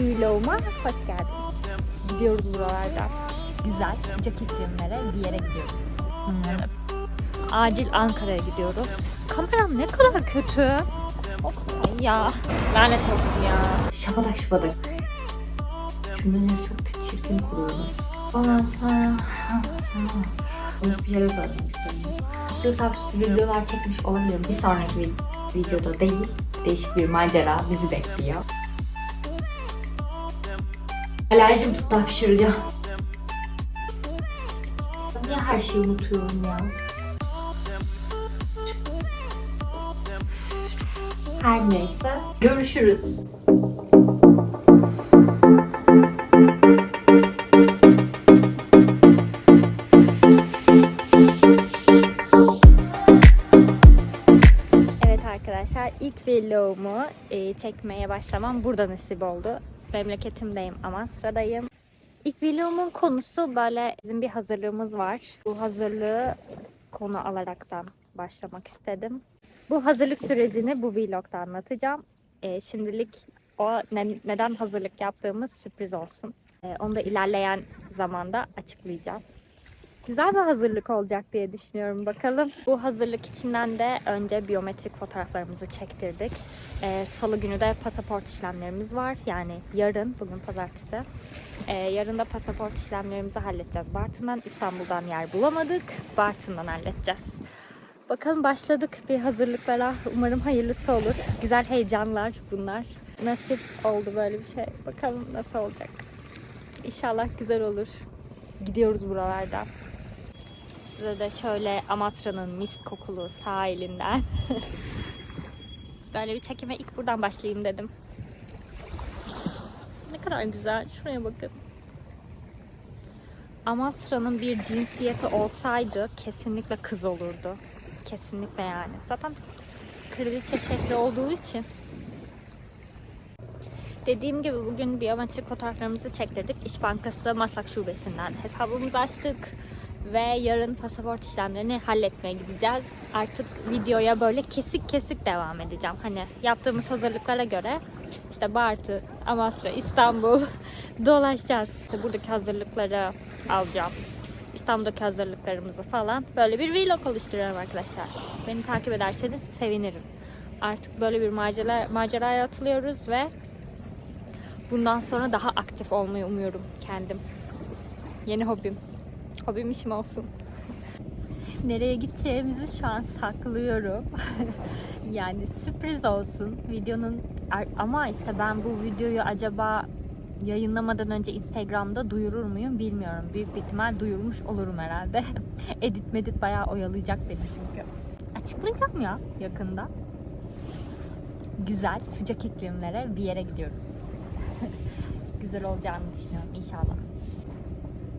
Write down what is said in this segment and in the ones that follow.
vloguma hoş geldiniz. Gidiyoruz buralardan. Güzel, sıcak iklimlere bir yere gidiyoruz. Hmm. Acil Ankara'ya gidiyoruz. Kameram ne kadar kötü. Of ya. Lanet olsun ya. Şapadak şapadak. Cümleleri çok çirkin kuruyorum. Ondan sonra... Konuşup bir söylemek istiyorum. Aşırı sapsız videolar çekmiş olabilirim. Bir sonraki vid- videoda değil. Değişik bir macera bizi bekliyor. Alerjim tuttu hapşıracağım. Niye her şeyi unutuyorum ya? Her neyse. Görüşürüz. İlk vlogumu e, çekmeye başlamam burada nasip oldu. Memleketimdeyim Amasra'dayım. İlk vlogumun konusu böyle bizim bir hazırlığımız var. Bu hazırlığı konu alaraktan başlamak istedim. Bu hazırlık sürecini bu vlogda anlatacağım. E, şimdilik o ne- neden hazırlık yaptığımız sürpriz olsun. E, onu da ilerleyen zamanda açıklayacağım. Güzel bir hazırlık olacak diye düşünüyorum bakalım. Bu hazırlık içinden de önce biyometrik fotoğraflarımızı çektirdik. Ee, Salı günü de pasaport işlemlerimiz var. Yani yarın, bugün pazartesi. Ee, yarın da pasaport işlemlerimizi halledeceğiz. Bartın'dan, İstanbul'dan yer bulamadık. Bartın'dan halledeceğiz. Bakalım başladık bir hazırlıklara. Umarım hayırlısı olur. Güzel heyecanlar bunlar. Nasip oldu böyle bir şey. Bakalım nasıl olacak. İnşallah güzel olur. Gidiyoruz buralardan. Size de şöyle Amasra'nın mis kokulu sahilinden böyle bir çekime ilk buradan başlayayım dedim. Ne kadar güzel. Şuraya bakın. Amasra'nın bir cinsiyeti olsaydı kesinlikle kız olurdu. Kesinlikle yani. Zaten kraliçe şekli olduğu için. Dediğim gibi bugün biyometrik fotoğraflarımızı çektirdik. İş Bankası Maslak Şubesi'nden hesabımızı açtık. Ve yarın pasaport işlemlerini halletmeye gideceğiz. Artık videoya böyle kesik kesik devam edeceğim. Hani yaptığımız hazırlıklara göre işte Bartı, Amasra, İstanbul dolaşacağız. İşte buradaki hazırlıkları alacağım. İstanbul'daki hazırlıklarımızı falan. Böyle bir vlog oluşturuyorum arkadaşlar. Beni takip ederseniz sevinirim. Artık böyle bir macera, maceraya atılıyoruz ve bundan sonra daha aktif olmayı umuyorum kendim. Yeni hobim. İşim olsun. Nereye gideceğimizi şu an saklıyorum. yani sürpriz olsun. Videonun ama işte ben bu videoyu acaba yayınlamadan önce Instagram'da duyurur muyum bilmiyorum. Büyük bir ihtimal duyurmuş olurum herhalde. edit medit bayağı oyalayacak beni çünkü. Açıklayacağım ya yakında. Güzel, sıcak iklimlere bir yere gidiyoruz. Güzel olacağını düşünüyorum inşallah.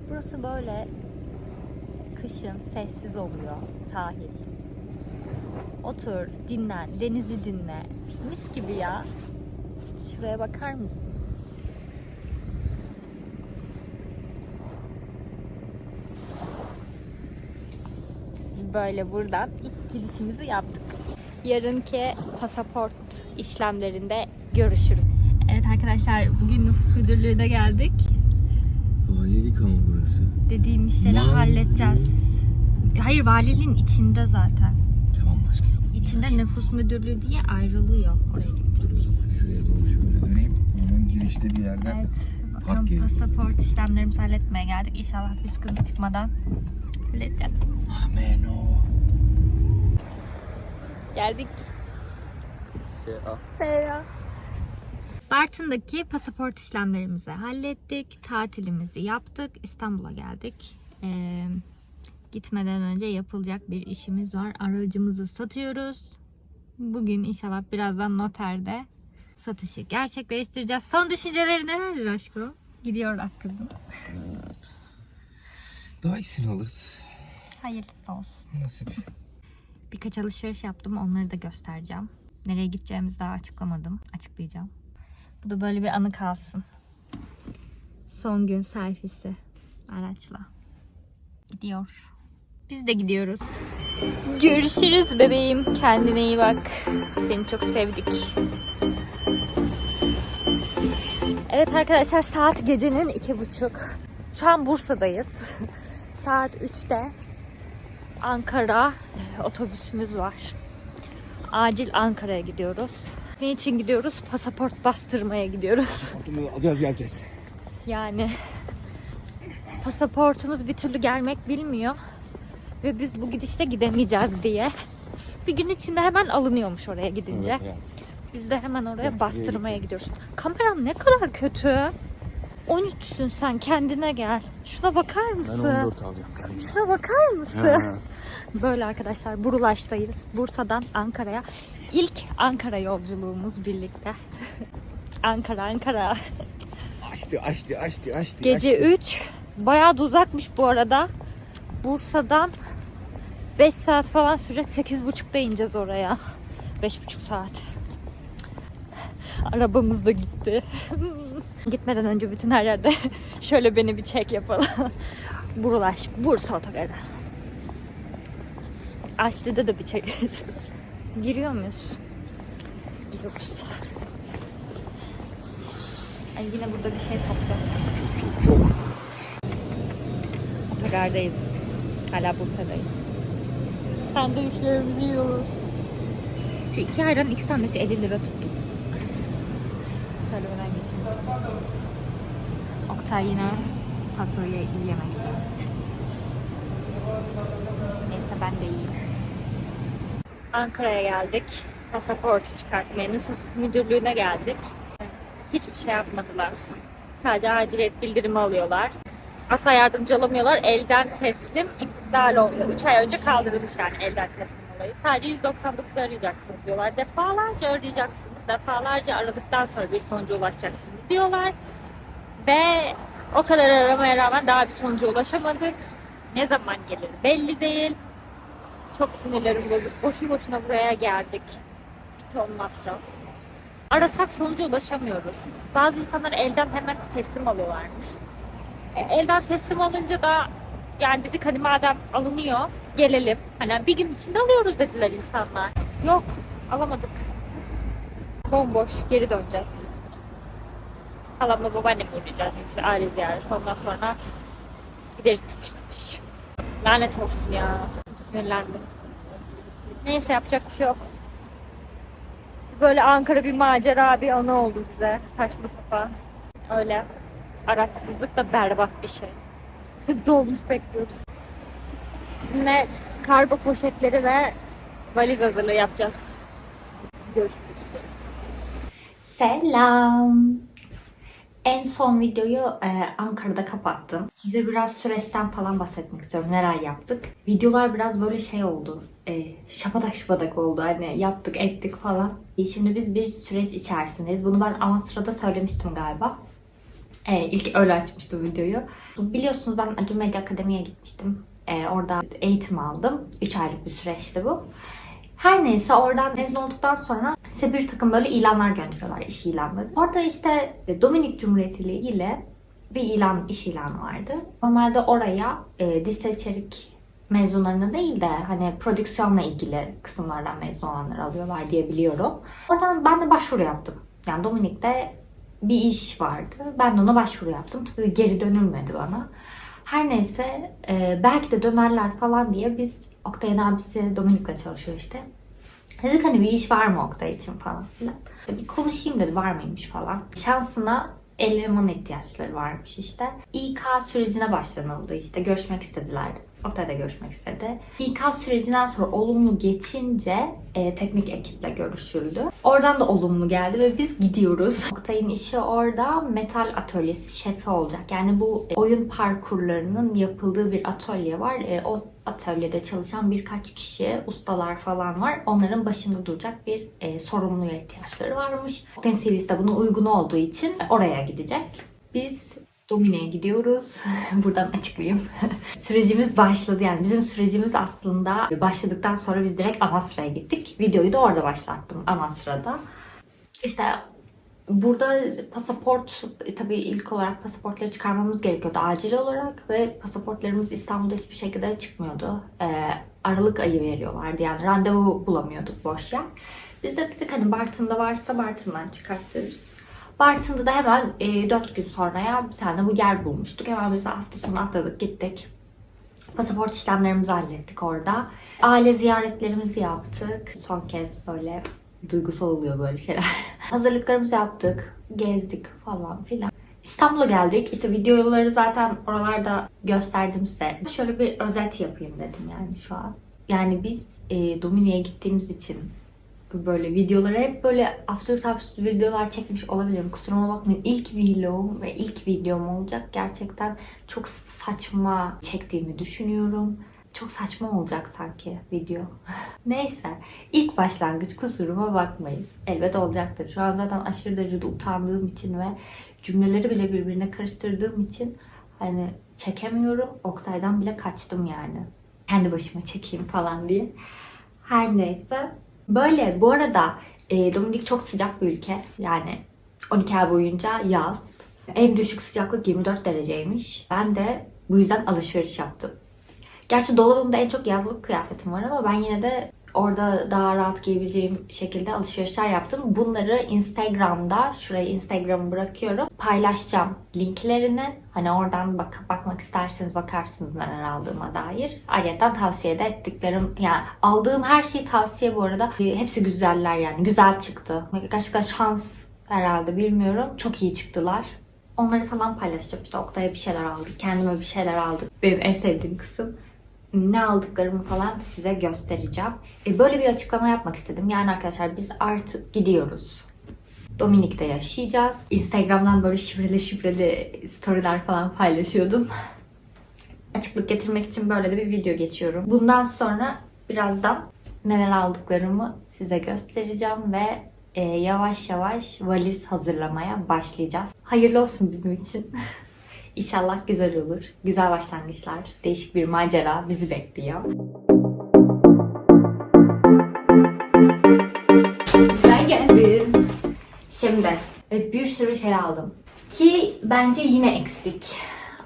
Burası böyle kışın sessiz oluyor sahil. Otur, dinlen, denizi dinle. Mis gibi ya. Şuraya bakar mısınız? Böyle buradan ilk girişimizi yaptık. Yarınki pasaport işlemlerinde görüşürüz. Evet arkadaşlar bugün nüfus müdürlüğüne geldik. Valilik ama burası. Dediğim işleri Aman. halledeceğiz. Hayır valiliğin içinde zaten. Tamam başka yok. İçinde nüfus müdürlüğü diye ayrılıyor. Oraya gideceğiz. şuraya doğru şöyle döneyim. Onun girişte bir yerde. Evet. Park Bakalım yeri. pasaport işlemlerimizi halletmeye geldik. İnşallah bir sıkıntı çıkmadan halledeceğiz. Amen o. Geldik. Selam. Bartın'daki pasaport işlemlerimizi hallettik. Tatilimizi yaptık. İstanbul'a geldik. Ee, gitmeden önce yapılacak bir işimiz var. Aracımızı satıyoruz. Bugün inşallah birazdan noterde satışı gerçekleştireceğiz. Son düşünceleri nelerdir aşkım? Gidiyor kızım. Daha iyisini alırız. Hayırlısı olsun. Nasip. Birkaç alışveriş yaptım. Onları da göstereceğim. Nereye gideceğimizi daha açıklamadım. Açıklayacağım. Bu da böyle bir anı kalsın. Son gün selfie'si araçla. Gidiyor. Biz de gidiyoruz. Görüşürüz bebeğim. Kendine iyi bak. Seni çok sevdik. Evet arkadaşlar saat gecenin iki buçuk. Şu an Bursa'dayız. saat 3'te Ankara otobüsümüz var. Acil Ankara'ya gidiyoruz. Ne için gidiyoruz? Pasaport bastırmaya gidiyoruz. Alacağız geleceğiz. Yani pasaportumuz bir türlü gelmek bilmiyor. Ve biz bu gidişte gidemeyeceğiz diye. Bir gün içinde hemen alınıyormuş oraya gidince. Biz de hemen oraya bastırmaya gidiyoruz. Kameram ne kadar kötü. 13'sün sen kendine gel. Şuna bakar Ben mısın? 14 alacağım kendime. Şuna bakar mısın? Ha. Böyle arkadaşlar Burulaş'tayız. Bursa'dan Ankara'ya. İlk Ankara yolculuğumuz birlikte. Ankara Ankara. Açtı açtı açtı açtı. Gece açtı. 3. Bayağı da uzakmış bu arada. Bursa'dan 5 saat falan sürecek. 8.30'da ineceğiz oraya. 5.5 saat. Arabamız da gitti. Gitmeden önce bütün her yerde şöyle beni bir çek yapalım. Burulaş, Bursa otogarı. Aslı'da da bir çekeriz. Giriyor muyuz? Giriyoruz. Ay yine burada bir şey satacağız. Çok çok. Otogardayız. Hala Bursa'dayız. Sandviçlerimizi yiyoruz. Şu iki ayran iki sandviç 50 lira tuttu. Serüvenen geçiyoruz. Oktay yine fasulye yiyemekte. Neyse ben de yiyeyim. Ankara'ya geldik. Pasaport çıkartmaya, nüfus müdürlüğüne geldik. Hiçbir şey yapmadılar. Sadece aciliyet bildirimi alıyorlar asla yardımcı olamıyorlar. Elden teslim iptal oluyor. 3 ay önce kaldırılmış yani elden teslim olayı. Sadece 199 arayacaksınız diyorlar. Defalarca arayacaksınız. Defalarca aradıktan sonra bir sonuca ulaşacaksınız diyorlar. Ve o kadar aramaya rağmen daha bir sonuca ulaşamadık. Ne zaman gelir belli değil. Çok sinirlerim bozuk. Boşu boşuna buraya geldik. Bir ton masraf. Arasak sonuca ulaşamıyoruz. Bazı insanlar elden hemen teslim alıyorlarmış. E, elden teslim alınca da yani dedik hani madem alınıyor gelelim. Hani bir gün içinde alıyoruz dediler insanlar. Yok alamadık. Bomboş geri döneceğiz. Halamla babaannemi uğrayacağız biz aile ziyareti. Ondan sonra gideriz tıpış tıpış. Lanet olsun ya. Sinirlendim. Neyse yapacak bir şey yok. Böyle Ankara bir macera bir anı oldu bize. Saçma sapan. Öyle. Araçsızlık da berbat bir şey. Dolmuş bekliyoruz. Sizinle kargo poşetleri ve valiz hazırlığı yapacağız. Görüşürüz. Selam. En son videoyu e, Ankara'da kapattım. Size biraz süreçten falan bahsetmek istiyorum. Neler yaptık. Videolar biraz böyle şey oldu. E, şapadak şapadak oldu. Hani yaptık ettik falan. E, şimdi biz bir süreç içerisindeyiz. Bunu ben Amasra'da söylemiştim galiba. E, ilk öyle açmıştım videoyu. Biliyorsunuz ben Acun Medya Akademi'ye gitmiştim. E, orada eğitim aldım. 3 aylık bir süreçti bu. Her neyse oradan mezun olduktan sonra size bir takım böyle ilanlar gönderiyorlar, iş ilanları. Orada işte Dominik Cumhuriyeti ile bir ilan, iş ilanı vardı. Normalde oraya e, dijital içerik mezunlarını değil de hani prodüksiyonla ilgili kısımlardan mezun olanları alıyorlar diye biliyorum. Oradan ben de başvuru yaptım. Yani Dominik'te bir iş vardı. Ben de ona başvuru yaptım. Tabii geri dönülmedi bana. Her neyse e, belki de dönerler falan diye biz Oktay'ın abisi Dominik'le çalışıyor işte. Dedik hani bir iş var mı Oktay için falan filan. Bir konuşayım dedi var mıymış falan. Şansına eleman ihtiyaçları varmış işte. İK sürecine başlanıldı işte görüşmek istediler. Oktay da görüşmek istedi. İK sürecinden sonra olumlu geçince e, teknik ekiple görüşüldü. Oradan da olumlu geldi ve biz gidiyoruz. Oktay'ın işi orada metal atölyesi şefi olacak. Yani bu e, oyun parkurlarının yapıldığı bir atölye var. E, o atölyede çalışan birkaç kişi, ustalar falan var. Onların başında duracak bir e, sorumluya ihtiyaçları varmış. Oktay'ın CV'si de buna uygun olduğu için oraya gidecek. Biz Domine'ye gidiyoruz. Buradan açıklayayım. sürecimiz başladı. Yani bizim sürecimiz aslında başladıktan sonra biz direkt Amasra'ya gittik. Videoyu da orada başlattım Amasra'da. İşte burada pasaport, e, tabii ilk olarak pasaportları çıkarmamız gerekiyordu acil olarak ve pasaportlarımız İstanbul'da hiçbir şekilde çıkmıyordu. Ee, Aralık ayı veriyorlardı yani randevu bulamıyorduk boş yer. Biz de dedik hani Bartın'da varsa Bartın'dan çıkarttırırız. Bartın'da da hemen e, 4 gün sonraya bir tane bu yer bulmuştuk. Hemen biz hafta sonu atladık gittik. Pasaport işlemlerimizi hallettik orada. Aile ziyaretlerimizi yaptık. Son kez böyle duygusal oluyor böyle şeyler. Hazırlıklarımızı yaptık. Gezdik falan filan. İstanbul'a geldik. İşte videoları zaten oralarda gösterdim size. Şöyle bir özet yapayım dedim yani şu an. Yani biz e, Dominik'e gittiğimiz için böyle videoları hep böyle absürt absürt videolar çekmiş olabilirim. Kusuruma bakmayın. İlk vlogum ve ilk videom olacak. Gerçekten çok saçma çektiğimi düşünüyorum. Çok saçma olacak sanki video. Neyse. ilk başlangıç kusuruma bakmayın. Elbet olacaktır. Şu an zaten aşırı derecede utandığım için ve cümleleri bile birbirine karıştırdığım için hani çekemiyorum. Oktay'dan bile kaçtım yani. Kendi başıma çekeyim falan diye. Her neyse. Böyle bu arada e, Dominik çok sıcak bir ülke. Yani 12 ay boyunca yaz. En düşük sıcaklık 24 dereceymiş. Ben de bu yüzden alışveriş yaptım. Gerçi dolabımda en çok yazlık kıyafetim var ama ben yine de orada daha rahat giyebileceğim şekilde alışverişler yaptım. Bunları Instagram'da, şuraya Instagram'ı bırakıyorum. Paylaşacağım linklerini. Hani oradan bak bakmak isterseniz bakarsınız neler aldığıma dair. Ayrıca tavsiye de ettiklerim, yani aldığım her şey tavsiye bu arada. E, Hepsi güzeller yani. Güzel çıktı. Gerçekten şans herhalde bilmiyorum. Çok iyi çıktılar. Onları falan paylaşacağım. İşte Oktay'a bir şeyler aldık. Kendime bir şeyler aldık. Benim en sevdiğim kısım ne aldıklarımı falan size göstereceğim. E, böyle bir açıklama yapmak istedim. Yani arkadaşlar biz artık gidiyoruz. Dominik'te yaşayacağız. Instagram'dan böyle şifreli şifreli storyler falan paylaşıyordum. Açıklık getirmek için böyle de bir video geçiyorum. Bundan sonra birazdan neler aldıklarımı size göstereceğim ve e, yavaş yavaş valiz hazırlamaya başlayacağız. Hayırlı olsun bizim için. İnşallah güzel olur. Güzel başlangıçlar, değişik bir macera bizi bekliyor. Ben geldim. Şimdi evet, bir sürü şey aldım. Ki bence yine eksik.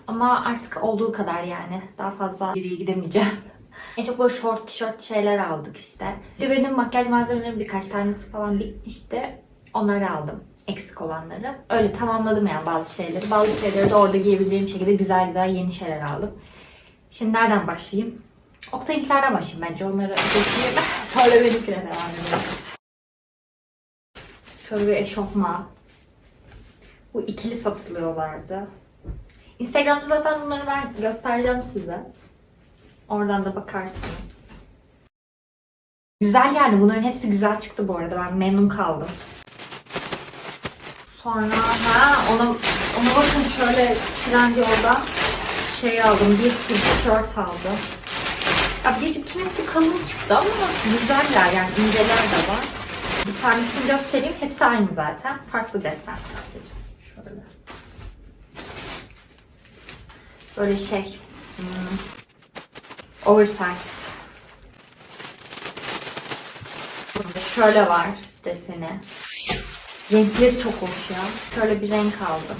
Ama artık olduğu kadar yani. Daha fazla geriye gidemeyeceğim. En çok böyle short tişört şeyler aldık işte. Bir benim makyaj malzemelerim birkaç tanesi falan bitmişti. Onları aldım. Eksik olanları. Öyle tamamladım yani bazı şeyleri. Bazı şeyleri de orada giyebileceğim şekilde güzel güzel yeni şeyler aldım. Şimdi nereden başlayayım? Oktay'ınkilerden başlayayım bence. Onları geçeyim. Sonra benimkine devam edelim. Şöyle bir eşofman. Bu ikili satılıyorlardı. Instagram'da zaten bunları ben göstereceğim size. Oradan da bakarsınız. Güzel yani. Bunların hepsi güzel çıktı bu arada. Ben memnun kaldım. Sonra ha ona, ona bakın şöyle Trendyol'da şey aldım. Bir sürü tişört aldım. Ya bir kimisi kalın çıktı ama güzeller yani inceler de var. Bir tanesini göstereyim. Hepsi aynı zaten. Farklı desen sadece. Şöyle. Böyle şey. Hmm, oversize. Şöyle var deseni. Renkleri çok hoş ya. Şöyle bir renk aldım.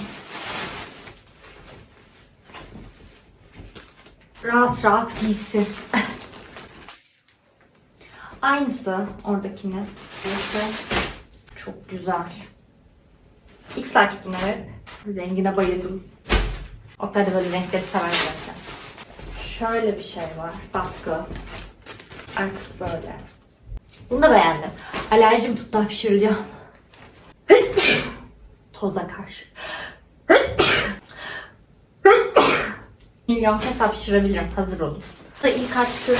Rahat rahat giysin. Aynısı oradakinin. Neyse. Çok güzel. İlk saç bunlar hep. Rengine bayıldım. Oktay da böyle renkleri sever zaten. Şöyle bir şey var. Baskı. Arkası böyle. Bunu da beğendim. Alerjim tuttu hapşıracağım. Toza karşı. Milyon kez hapşırabilirim. Hazır olun. Da ilk açtığımda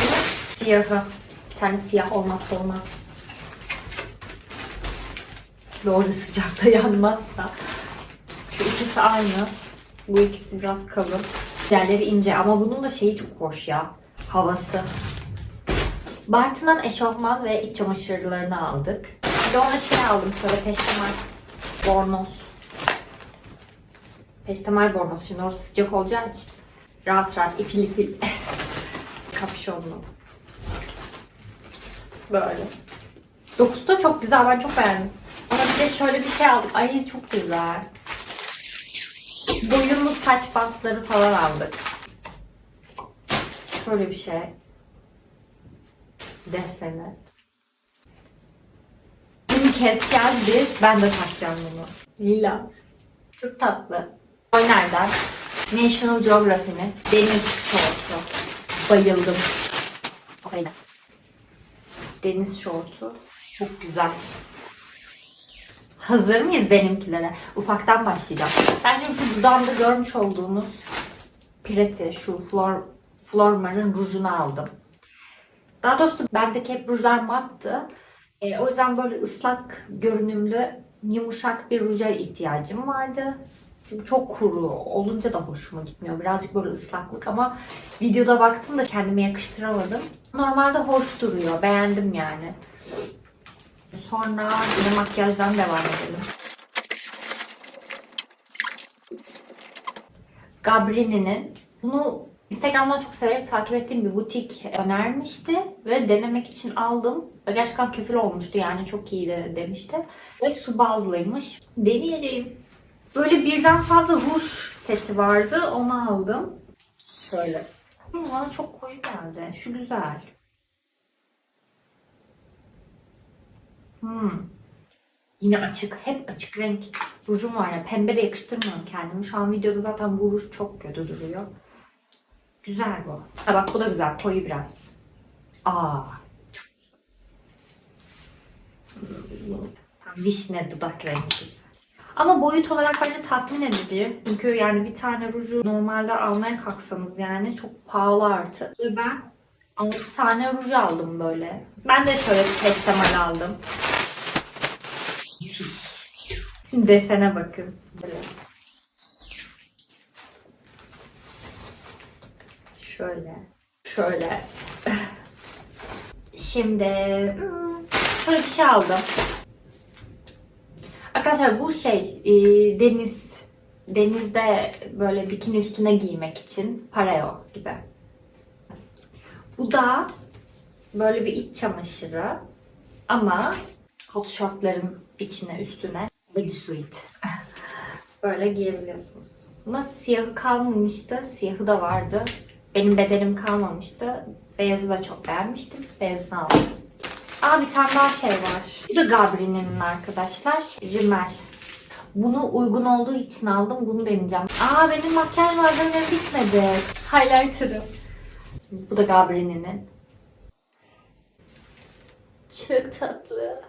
siyahı. Bir tane siyah olmazsa olmaz. Doğru sıcakta yanmazsa. Şu ikisi aynı. Bu ikisi biraz kalın. Diğerleri ince ama bunun da şeyi çok hoş ya. Havası. Bartın'dan eşofman ve iç çamaşırlarını aldık. Bir de ona şey aldım şöyle peştemal bornoz. Peştemal bornoz. Şimdi orası sıcak olacağı için rahat rahat ipil ipil kapşonlu. Böyle. Dokusu da çok güzel. Ben çok beğendim. Ona bir de şöyle bir şey aldık. Ay çok güzel. Boyunlu saç bantları falan aldık. Şöyle bir şey. Desene. Benim keseceğiz biz. Ben de takacağım bunu. Lila. Çok tatlı. Oynerden. National Geography'nin deniz şortu. Bayıldım. Öyle. Deniz şortu. Çok güzel. Hazır mıyız benimkilere? Ufaktan başlayacağım. Ben şimdi şu dudağımda görmüş olduğunuz Pireti, şu Flor, Flormar'ın rujunu aldım. Daha doğrusu bendeki hep rujlar mattı. E, o yüzden böyle ıslak görünümlü yumuşak bir ruja ihtiyacım vardı. Çünkü çok kuru olunca da hoşuma gitmiyor. Birazcık böyle ıslaklık ama videoda baktım da kendime yakıştıramadım. Normalde hoş duruyor. Beğendim yani. Sonra yine makyajdan devam edelim. Gabrini'nin bunu Instagram'dan çok severek takip ettiğim bir butik önermişti ve denemek için aldım. Ve gerçekten kefil olmuştu yani çok iyiydi demişti. Ve su bazlıymış. Deneyeceğim. Böyle birden fazla ruj sesi vardı onu aldım. Şöyle. Hı, Bana çok koyu geldi. Şu güzel. Hmm. Yine açık. Hep açık renk rujum var ya. Pembe de yakıştırmıyorum kendimi. Şu an videoda zaten bu ruj çok kötü duruyor. Güzel bu. Ha bak bu da güzel. Koyu biraz. Aa. Çok güzel. Vişne dudak rengi. Ama boyut olarak bence tatmin edici. Çünkü yani bir tane ruju normalde almaya kalksanız yani çok pahalı artık. Ve ben 6 tane ruj aldım böyle. Ben de şöyle bir peştemal aldım. Şimdi desene bakın. Böyle. Şöyle. Şöyle. Şimdi hmm, şöyle bir şey aldım. Arkadaşlar bu şey e, deniz denizde böyle bikini üstüne giymek için pareo gibi. Bu da böyle bir iç çamaşırı ama kot şortların içine üstüne bodysuit. böyle giyebiliyorsunuz. Buna siyahı kalmamıştı. Siyahı da vardı. Benim bedenim kalmamıştı. Beyazı da çok beğenmiştim. Beyazını aldım. Aa bir tane daha şey var. Bu da Gabri'nin arkadaşlar. Rimel. Bunu uygun olduğu için aldım. Bunu deneyeceğim. Aa benim makyaj malzemelerim bitmedi. Highlighter'ım. Bu da Gabri'nin. Çok tatlı.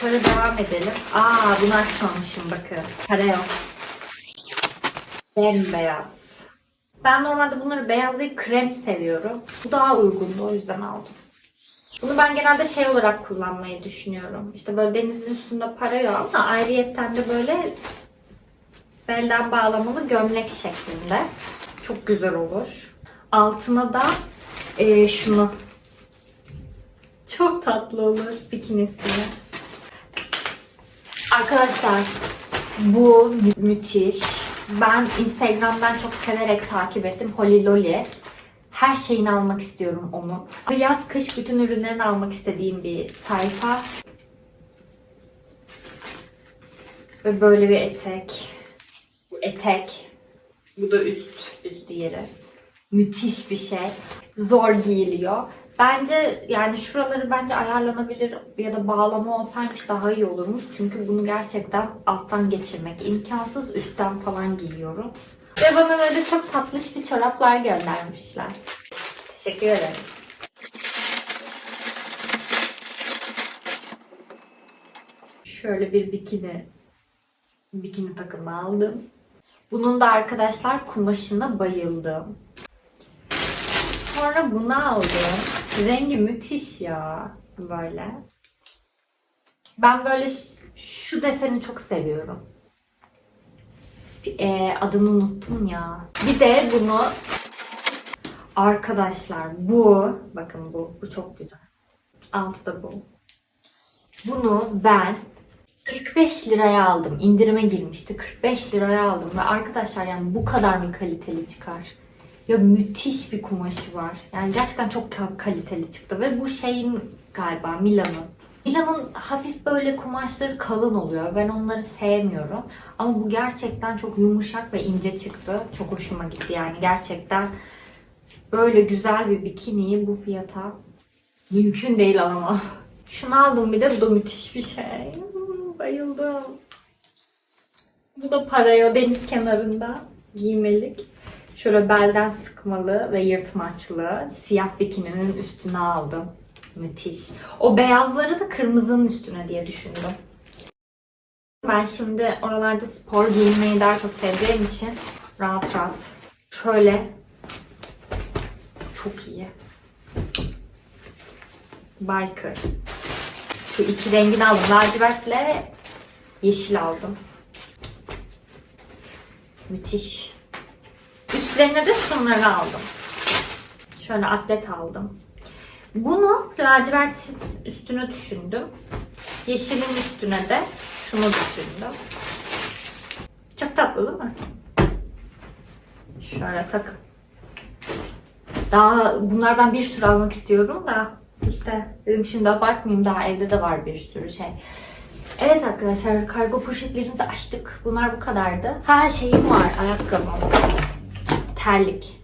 Şöyle devam edelim. Aa bunu açmamışım bakın. Kareo. Bembeyaz. Ben normalde bunları beyaz değil krem seviyorum. Bu daha uygundu o yüzden aldım. Bunu ben genelde şey olarak kullanmayı düşünüyorum. İşte böyle denizin üstünde parıyor ama ayrıyetten de böyle belden bağlamalı gömlek şeklinde. Çok güzel olur. Altına da eee, şunu. Çok tatlı olur bikinisini. Arkadaşlar bu mü- müthiş. Ben Instagram'dan çok severek takip ettim. Holly Lolly. Her şeyini almak istiyorum onu. Yaz kış bütün ürünlerini almak istediğim bir sayfa. Ve böyle bir etek. Bu etek. Bu da üst, üst yeri. Müthiş bir şey. Zor giyiliyor. Bence yani şuraları bence ayarlanabilir ya da bağlama olsaymış daha iyi olurmuş. Çünkü bunu gerçekten alttan geçirmek imkansız. Üstten falan giyiyorum. Ve bana böyle çok tatlış bir çoraplar göndermişler. Teşekkür ederim. Şöyle bir bikini bikini takımı aldım. Bunun da arkadaşlar kumaşına bayıldım. Sonra bunu aldım. Rengi müthiş ya. Böyle. Ben böyle şu deseni çok seviyorum. E, adını unuttum ya. Bir de bunu arkadaşlar bu bakın bu bu çok güzel. Altı da bu. Bunu ben 45 liraya aldım. İndirime girmişti. 45 liraya aldım ve arkadaşlar yani bu kadar mı kaliteli çıkar? Ya müthiş bir kumaşı var. Yani gerçekten çok ka- kaliteli çıktı ve bu şeyin galiba Milan'ın. Milan'ın hafif böyle kumaşları kalın oluyor. Ben onları sevmiyorum. Ama bu gerçekten çok yumuşak ve ince çıktı. Çok hoşuma gitti yani gerçekten. Böyle güzel bir bikiniyi bu fiyata mümkün değil alamam. Şunu aldım bir de bu da müthiş bir şey. Hmm, Bayıldım. Bu da parayo deniz kenarında giymelik. Şöyle belden sıkmalı ve yırtmaçlı. Siyah bikininin üstüne aldım. Müthiş. O beyazları da kırmızının üstüne diye düşündüm. Ben şimdi oralarda spor giyinmeyi daha çok sevdiğim için rahat rahat şöyle çok iyi. Biker. Şu iki rengini aldım. Lacivertle yeşil aldım. Müthiş. Üstlerine de şunları aldım. Şöyle atlet aldım. Bunu lacivert üstüne düşündüm. Yeşilin üstüne de şunu düşündüm. Çok tatlı değil mi? Şöyle takım. Daha bunlardan bir sürü almak istiyorum da işte dedim şimdi abartmayayım daha evde de var bir sürü şey. Evet arkadaşlar kargo poşetlerimizi açtık. Bunlar bu kadardı. Her şeyim var. Ayakkabım, terlik,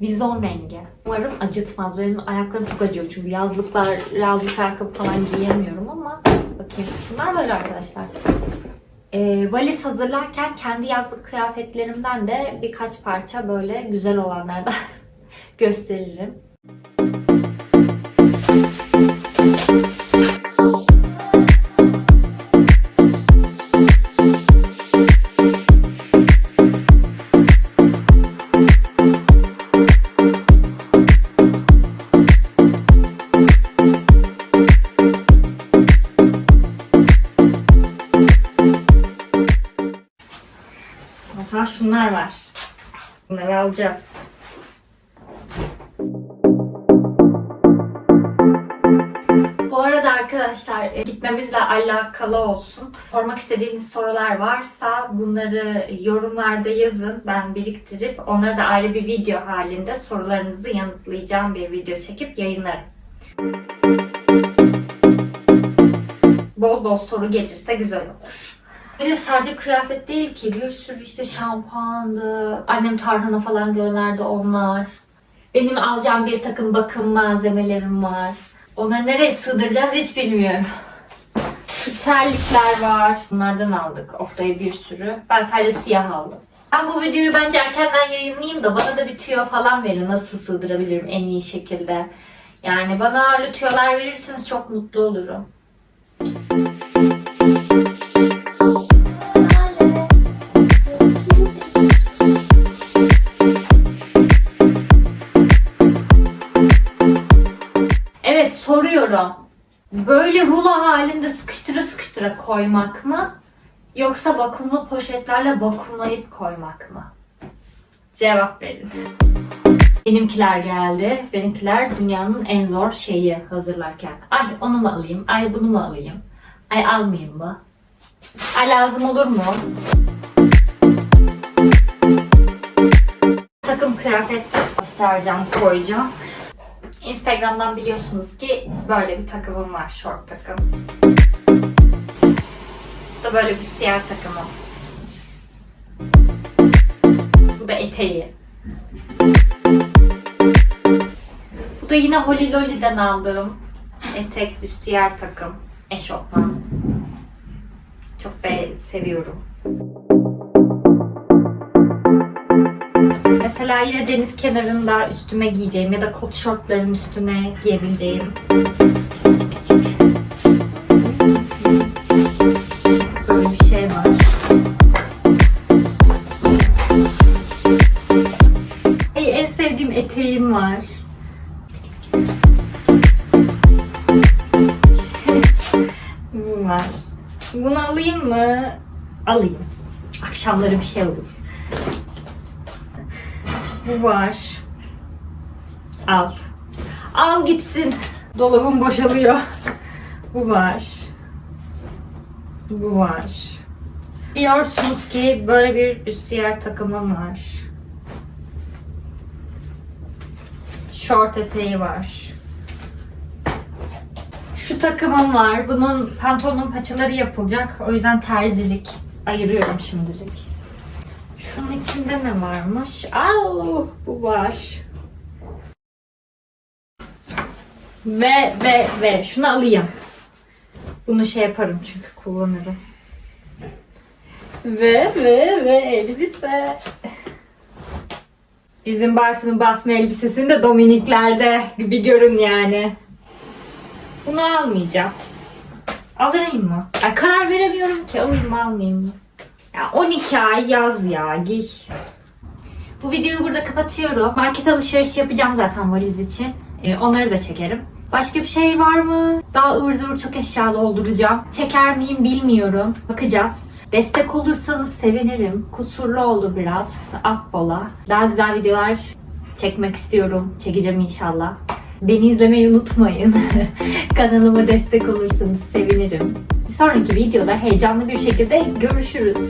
vizon rengi. Umarım acıtmaz. Benim ayaklarım çok acıyor çünkü yazlıklar, yazlık ayakkabı falan giyemiyorum ama bakayım. Bunlar böyle arkadaşlar. Ee, valiz hazırlarken kendi yazlık kıyafetlerimden de birkaç parça böyle güzel olanlardan gösteririm. Mesela şunlar var. Bunları alacağız. Bu arada arkadaşlar e, gitmemizle alakalı olsun. Sormak istediğiniz sorular varsa bunları yorumlarda yazın. Ben biriktirip onları da ayrı bir video halinde sorularınızı yanıtlayacağım bir video çekip yayınlarım. Bol bol soru gelirse güzel olur. Bir de sadece kıyafet değil ki bir sürü işte şampuandı, annem tarhana falan gönderdi onlar. Benim alacağım bir takım bakım malzemelerim var. Onları nereye sığdıracağız hiç bilmiyorum. Şu terlikler var. Bunlardan aldık. Oktay'a bir sürü. Ben sadece siyah aldım. Ben bu videoyu bence erkenden yayınlayayım da bana da bir tüyo falan verin. Nasıl sığdırabilirim en iyi şekilde. Yani bana tüyolar verirseniz çok mutlu olurum. Böyle rulo halinde sıkıştıra sıkıştıra koymak mı? Yoksa vakumlu poşetlerle vakumlayıp koymak mı? Cevap verin. Benimkiler geldi. Benimkiler dünyanın en zor şeyi hazırlarken. Ay onu mu alayım? Ay bunu mu alayım? Ay almayayım mı? Ay lazım olur mu? Takım kıyafet göstereceğim, koyacağım. Instagram'dan biliyorsunuz ki böyle bir takımım var, short takım. Bu da böyle büstiyer takımım. Bu da eteği. Bu da yine Holly Lolly'den aldığım etek büstiyer takım. Eşofman. Çok be seviyorum. Mesela yine deniz kenarında üstüme giyeceğim ya da kot şortların üstüne giyebileceğim. Böyle bir şey var. Ay en sevdiğim eteğim var. Var. Bunu alayım mı? Alayım. Akşamları bir şey olur. Bu var. Al. Al gitsin. Dolabım boşalıyor. Bu var. Bu var. Biliyorsunuz ki böyle bir büstiyer takımım var. Şort eteği var. Şu takımım var. Bunun pantolonun paçaları yapılacak. O yüzden terzilik ayırıyorum şimdilik. Şunun içinde ne varmış? Aa, bu var. Ve ve ve şunu alayım. Bunu şey yaparım çünkü kullanırım. Ve ve ve elbise. Bizim Bartın'ın basma elbisesini de Dominiklerde gibi görün yani. Bunu almayacağım. Alırım mı? Ay karar veremiyorum ki alayım mı almayayım mı? Ya 12 ay yaz ya giy. Bu videoyu burada kapatıyorum. Market alışverişi yapacağım zaten valiz için. Ee, onları da çekerim. Başka bir şey var mı? Daha ıvır zıvır çok eşya dolduracağım. Çeker miyim bilmiyorum. Bakacağız. Destek olursanız sevinirim. Kusurlu oldu biraz. Affola. Daha güzel videolar çekmek istiyorum. Çekeceğim inşallah. Beni izlemeyi unutmayın. Kanalıma destek olursanız sevinirim. Sonraki videoda heyecanlı bir şekilde görüşürüz.